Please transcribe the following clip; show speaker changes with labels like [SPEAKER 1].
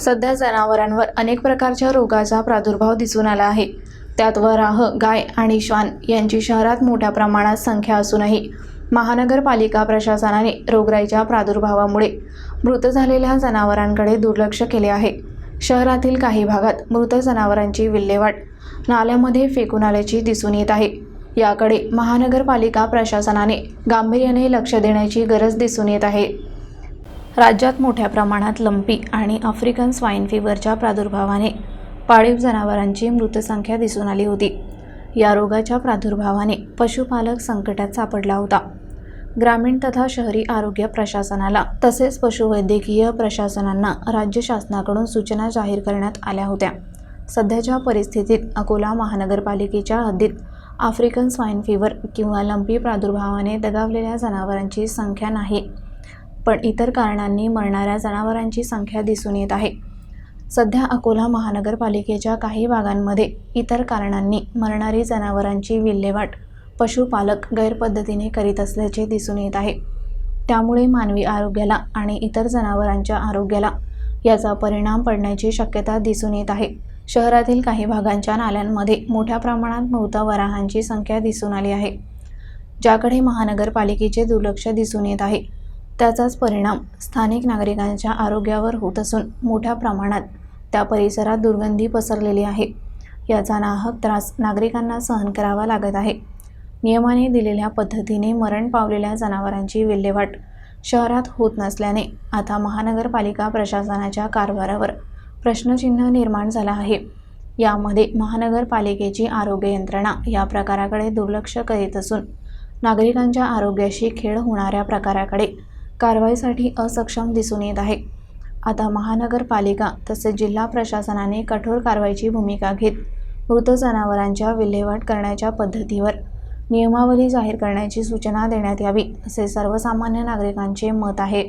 [SPEAKER 1] सध्या जनावरांवर अनेक प्रकारच्या रोगाचा प्रादुर्भाव दिसून आला आहे. त्यात वराह गाय आणि श्वान यांची शहरात मोठ्या प्रमाणात संख्या असूनही महानगरपालिका प्रशासनाने रोगराईच्या प्रादुर्भावामुळे मृत झालेल्या जनावरांकडे दुर्लक्ष केले आहे. शहरातील काही भागात मृत जनावरांची विल्हेवाट नाल्यामध्ये फेकून आल्याची दिसून येत आहे. याकडे महानगरपालिका प्रशासनाने गांभीर्याने लक्ष देण्याची गरज दिसून येत आहे. राज्यात मोठ्या प्रमाणात लंपी आणि आफ्रिकन स्वाईन फीवरच्या प्रादुर्भावाने पाळीव जनावरांची मृतसंख्या दिसून आली होती. या रोगाच्या प्रादुर्भावाने पशुपालक संकटात सापडला होता. ग्रामीण तथा शहरी आरोग्य प्रशासनाला तसेच पशुवैद्यकीय प्रशासनांना राज्य शासनाकडून सूचना जाहीर करण्यात आल्या होत्या. सध्याच्या परिस्थितीत अकोला महानगरपालिकेच्या हद्दीत आफ्रिकन स्वाईन फीवर किंवा लंपी प्रादुर्भावाने दगावलेल्या जनावरांची संख्या नाही. पण इतर कारणांनी मरणाऱ्या जनावरांची संख्या दिसून येत आहे. सध्या अकोला महानगरपालिकेच्या काही भागांमध्ये इतर कारणांनी मरणारी जनावरांची विल्हेवाट पशुपालक गैरपद्धतीने करीत असल्याचे दिसून येत आहे. त्यामुळे मानवी आरोग्याला आणि इतर जनावरांच्या आरोग्याला याचा परिणाम पडण्याची शक्यता दिसून येत आहे. शहरातील काही भागांच्या नाल्यांमध्ये मोठ्या प्रमाणात मृत वराहांची संख्या दिसून आली आहे ज्याकडे महानगरपालिकेचे दुर्लक्ष दिसून येत आहे. त्याचाच परिणाम स्थानिक नागरिकांच्या आरोग्यावर होत असून मोठ्या प्रमाणात त्या परिसरात दुर्गंधी पसरलेली आहे. याचा नाहक त्रास नागरिकांना सहन करावा लागत आहे. नियमाने दिलेल्या पद्धतीने मरण पावलेल्या जनावरांची विल्हेवाट शहरात होत नसल्याने आता महानगरपालिका प्रशासनाच्या कारभारावर प्रश्नचिन्ह निर्माण झाला आहे. यामध्ये महानगरपालिकेची आरोग्य यंत्रणा या प्रकाराकडे दुर्लक्ष करीत असून नागरिकांच्या आरोग्याशी खेळ होणाऱ्या प्रकाराकडे कारवाईसाठी असक्षम दिसून येत आहे. आता महानगरपालिका तसेच जिल्हा प्रशासनाने कठोर कारवाईची भूमिका घेत मृत जनावरांच्या विल्हेवाट करण्याच्या पद्धतीवर नियमावली जाहीर करण्याची सूचना देण्यात यावी असे सर्वसामान्य नागरिकांचे मत आहे.